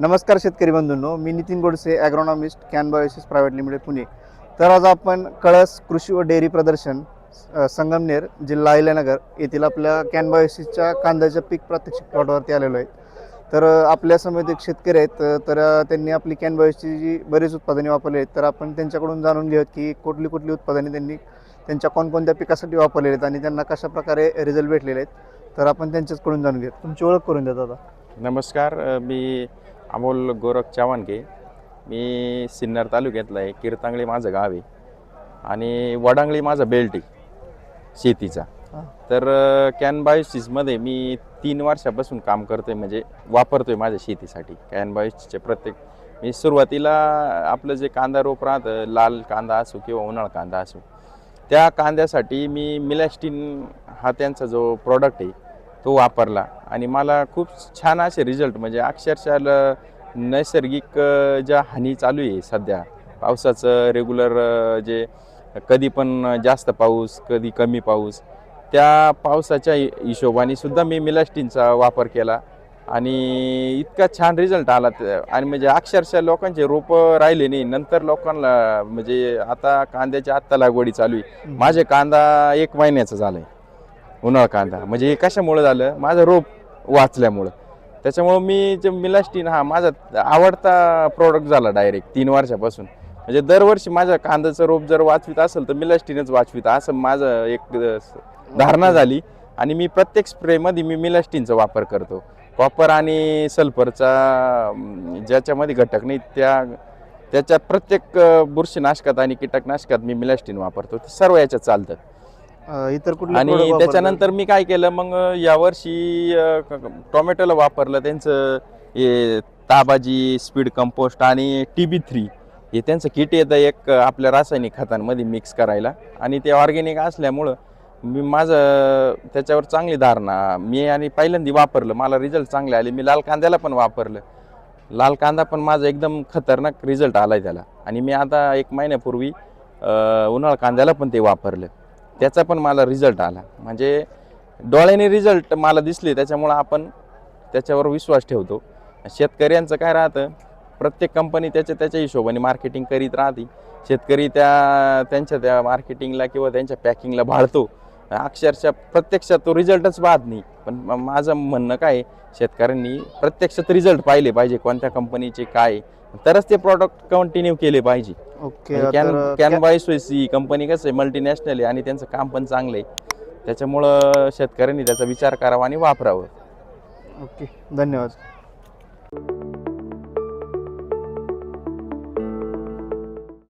नमस्कार शेतकरी बंधूंनो मी Nitin Godse agronomist Kanbiosys private limited Pune. तर आज आपण कळस कृषी व डेअरी प्रदर्शन संगमनेर जिल्हा अहिल्यानगर येथील आपल्या कॅनबायोसिसच्या कांद्याच्या पीक प्रात्यक्षिक प्लॉटवरती आलेलो आहे. तर आपल्यासमोर आपल्या एक शेतकरी आहेत तर त्यांनी आपली कॅन जी बरीच उत्पादने वापरली आहेत तर आपण त्यांच्याकडून जाणून घेऊयात की कुठली कुठली उत्पादने त्यांनी त्यांच्या कोणकोणत्या पिकासाठी वापरलेली आहेत आणि त्यांना कशा प्रकारे रिझल्ट भेटलेले आहेत. तर आपण त्यांच्याचकडून जाणून घेऊयात. तुमची ओळख करून द्या दादा. नमस्कार मी अमोल गोरख चव्हाणके. मी सिन्नर तालुक्यातला आहे. कीर्तांगळी माझं गाव आहे. आणि वडांगळी माझा बेल्ट आहे. शेतीचा. तर कॅन बायोसिसमध्ये मी तीन वर्षापासून काम करतोय. म्हणजे वापरतोय माझ्या शेतीसाठी. कॅन बायोसिसचे प्रत्येक मी सुरुवातीला आपलं जे कांदा रोप राहतं लाल कांदा असो किंवा उन्हाळ कांदा असो त्या कांद्यासाठी मी मिलॅस्टिन हा त्यांचा जो प्रॉडक्ट आहे तो वापरला. आणि मला खूप छान असे रिझल्ट म्हणजे अक्षरशः ल- नैसर्गिक ज्या हानी चालू आहे सध्या पावसाचं रेग्युलर जे कधी पण जास्त पाऊस कधी कमी पाऊस त्या पावसाच्या हिशोबाने सुद्धा मी मिलास्टिनचा वापर केला. आणि इतका छान रिझल्ट आला आणि म्हणजे अक्षरशः लोकांचे रोपं राहिले नाही. नंतर लोकांना म्हणजे आता कांद्याची आत्ता लागवडी चालू आहे. माझे कांदा एक महिन्याचं झालंय. उन्हाळा कांदा. म्हणजे हे कशामुळं झालं? माझं रोप वाचल्यामुळं. त्याच्यामुळं मी जे मिलास्टिन हा माझा आवडता प्रोडक्ट झाला डायरेक्ट तीन वर्षापासून. म्हणजे दरवर्षी माझ्या कांद्याचं रोप जर वाचवीत असेल तर मिलास्टिनच वाचवीत. असं माझं एक धारणा झाली. आणि मी प्रत्येक स्प्रेमध्ये मी मिलास्टिनचा वापर करतो. कॉपर आणि सल्फरचा ज्याच्यामध्ये घटक नाही त्या त्याच्यात प्रत्येक बुरशीनाशकात आणि कीटकनाशकात मी मिलास्टिन वापरतो. ते सर्व याच्यात चालतं. इतर कुठले आणि वापरले? त्याच्यानंतर मी काय केलं मग यावर्षी अ, क- क- टोमॅटोला वापरलं. त्यांचं हे ताबाजी स्पीड कंपोस्ट आणि टी बी थ्री हे त्यांचं किट येतं एक अ, आपल्या रासायनिक खतांमध्ये मिक्स करायला. आणि ते ऑर्गॅनिक असल्यामुळं मी माझं त्याच्यावर चांगली धारणा मी आणि पहिल्यांदा वापरलं. मला रिझल्ट चांगले आले. मी लाल कांद्याला पण वापरलं. लाल कांदा पण माझा एकदम खतरनाक रिझल्ट आला आहे त्याला. आणि मी आता एक महिन्यापूर्वी अ, उन्हाळा कांद्याला पण ते वापरलं. त्याचा पण मला रिझल्ट आला. म्हणजे डोळ्याने रिझल्ट मला दिसले त्याच्यामुळं आपण त्याच्यावर विश्वास ठेवतो. शेतकऱ्यांचं काय राहतं प्रत्येक कंपनी त्याच्या त्याच्या हिशोबाने मार्केटिंग करीत राहते. शेतकरी त्या त्यांच्या त्या मार्केटिंगला किंवा त्यांच्या पॅकिंगला भाळतो. अक्षरशः प्रत्यक्षात तो रिझल्टच पाहत नाही. पण माझं म्हणणं काय शेतकऱ्यांनी प्रत्यक्षात रिझल्ट पाहिले पाहिजे. कोणत्या कंपनीचे काय तरच ते प्रॉडक्ट कंटिन्यू केले पाहिजे. ओके कॅन तर कॅन बायसोस ही कंपनी कसं आहे मल्टीनॅशनल आहे आणि त्यांचं काम पण चांगलं आहे. त्याच्यामुळं शेतकऱ्यांनी त्याचा विचार करावा आणि वापरावं. ओके धन्यवाद.